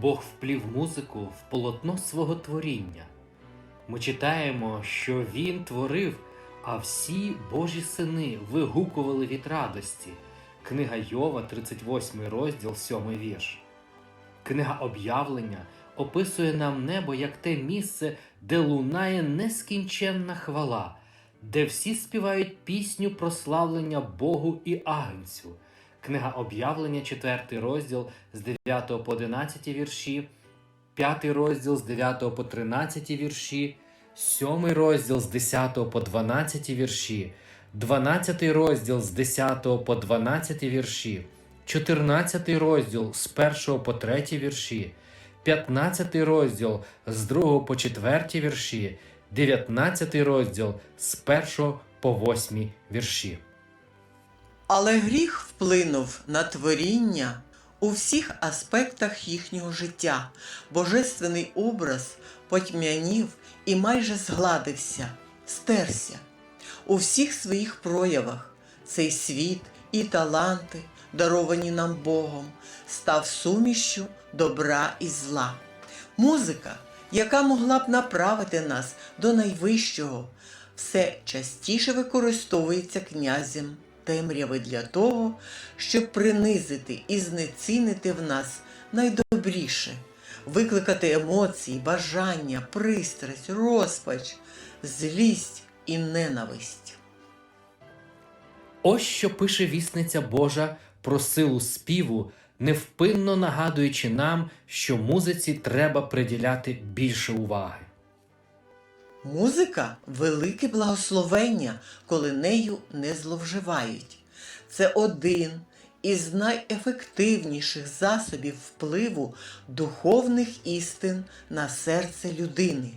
Бог вплів музику в полотно свого творіння. Ми читаємо, що Він творив, а всі Божі сини вигукували від радості. Книга Йова, 38 розділ, 7 вірш. Книга об'явлення описує нам небо як те місце, де лунає нескінченна хвала, де всі співають пісню прославлення Богу і Агнцю. Книга об'явлення, 4 розділ з 9 по 11 вірші, 5 розділ з 9 по 13 вірші, 7 розділ з 10 по 12 вірші, 12 розділ з 10 по 12 вірші, 14 розділ з 1 по 3 вірші, 15 розділ з 2 по 4 вірші, 19 розділ з 1 по 8 вірші. Але гріх вплинув на творіння у всіх аспектах їхнього життя. Божественний образ потьмянів і майже згладився, стерся. У всіх своїх проявах цей світ і таланти, даровані нам Богом, став сумішчю добра і зла. Музика, яка могла б направити нас до найвищого, все частіше використовується князем темряви для того, щоб принизити і знецінити в нас найдобріше, викликати емоції, бажання, пристрасть, розпач, злість і ненависть. Ось що пише вісниця Божа про силу співу, невпинно нагадуючи нам, що музиці треба приділяти більше уваги. Музика велике благословення, коли нею не зловживають. Це один із найефективніших засобів впливу духовних істин на серце людини.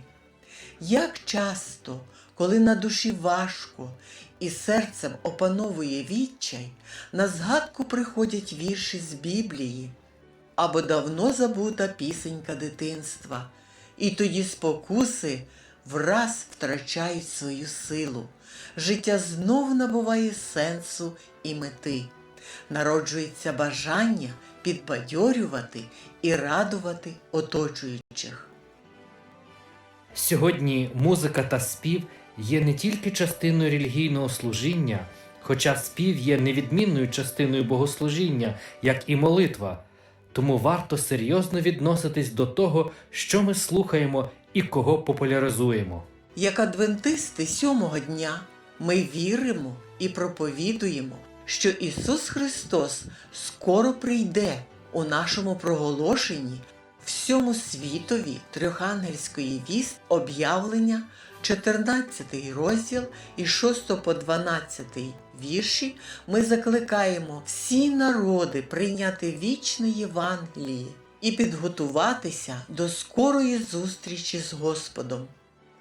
Як часто, коли на душі важко і серцем опановує відчай, на згадку приходять вірші з Біблії або давно забута пісенька дитинства, і тоді спокуси враз втрачають свою силу. Життя знов набуває сенсу і мети. Народжується бажання підбадьорювати і радувати оточуючих. Сьогодні музика та спів є не тільки частиною релігійного служіння, хоча спів є невідмінною частиною богослужіння, як і молитва. Тому варто серйозно відноситись до того, що ми слухаємо і кого популяризуємо. Як адвентисти сьомого дня ми віримо і проповідуємо, що Ісус Христос скоро прийде у нашому проголошенні всьому світові трьохангельської віст об'явлення, 14 розділ і 6 по 12 вірші ми закликаємо всі народи прийняти вічне Євангеліє і підготуватися до скорої зустрічі з Господом.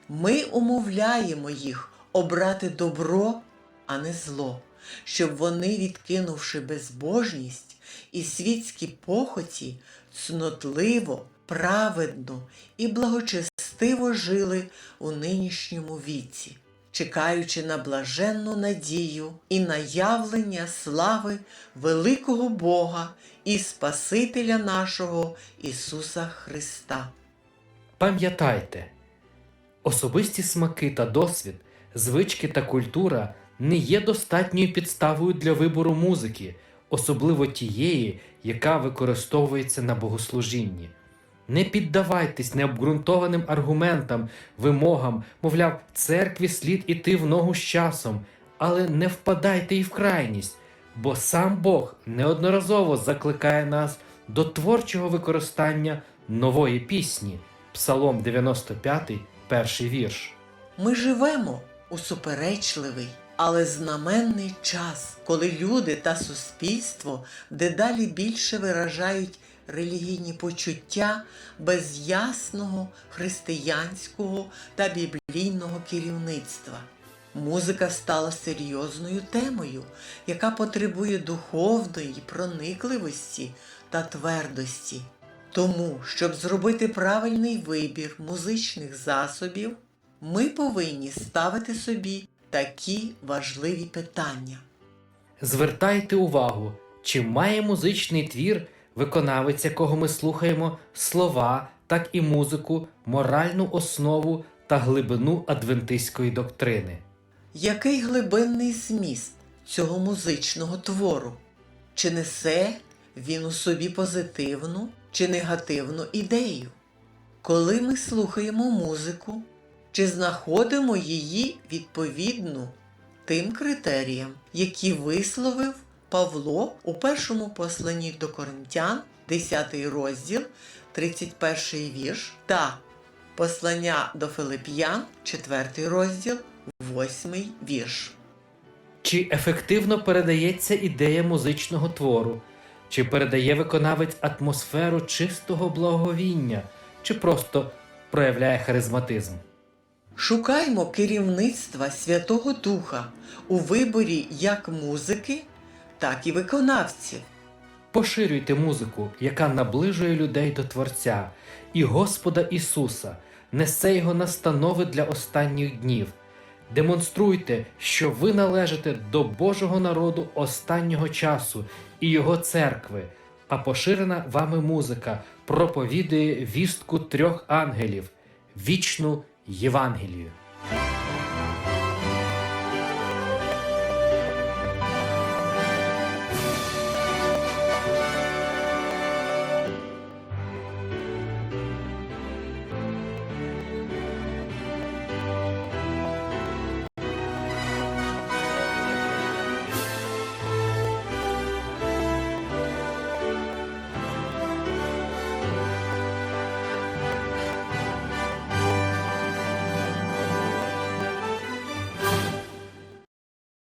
Ми умовляємо їх обрати добро, а не зло, щоб вони, відкинувши безбожність і світські похоті, цнотливо, праведно і благочестиво жили у нинішньому віці, чекаючи на блаженну надію і наявлення слави великого Бога і Спасителя нашого Ісуса Христа. Пам'ятайте, особисті смаки та досвід, звички та культура не є достатньою підставою для вибору музики, особливо тієї, яка використовується на богослужінні. Не піддавайтесь необґрунтованим аргументам, вимогам, мовляв, церкві слід іти в ногу з часом, але не впадайте і в крайність, бо сам Бог неодноразово закликає нас до творчого використання нової пісні. Псалом 95, перший вірш. Ми живемо у суперечливий, але знаменний час, коли люди та суспільство дедалі більше виражають релігійні почуття без ясного християнського та біблійного керівництва. Музика стала серйозною темою, яка потребує духовної проникливості та твердості. Тому, щоб зробити правильний вибір музичних засобів, ми повинні ставити собі такі важливі питання. Звертайте увагу, чи має музичний твір виконавець, якого ми слухаємо, слова, так і музику, моральну основу та глибину адвентистської доктрини. Який глибинний зміст цього музичного твору? Чи несе він у собі позитивну чи негативну ідею? Коли ми слухаємо музику, чи знаходимо її відповідну тим критеріям, які висловив Павло у першому посланні до Коринтян, 10 розділ, 31 вірш, та послання до Филип'ян, 4 розділ, 8 вірш. Чи ефективно передається ідея музичного твору, чи передає виконавець атмосферу чистого благовіння, чи просто проявляє харизматизм? Шукаймо керівництва Святого Духа у виборі як музики, так і виконавців. Поширюйте музику, яка наближує людей до Творця і Господа Ісуса, несе Його настанови для останніх днів. Демонструйте, що ви належите до Божого народу останнього часу і Його церкви, а поширена вами музика проповідує вістку трьох ангелів, вічну Євангелію.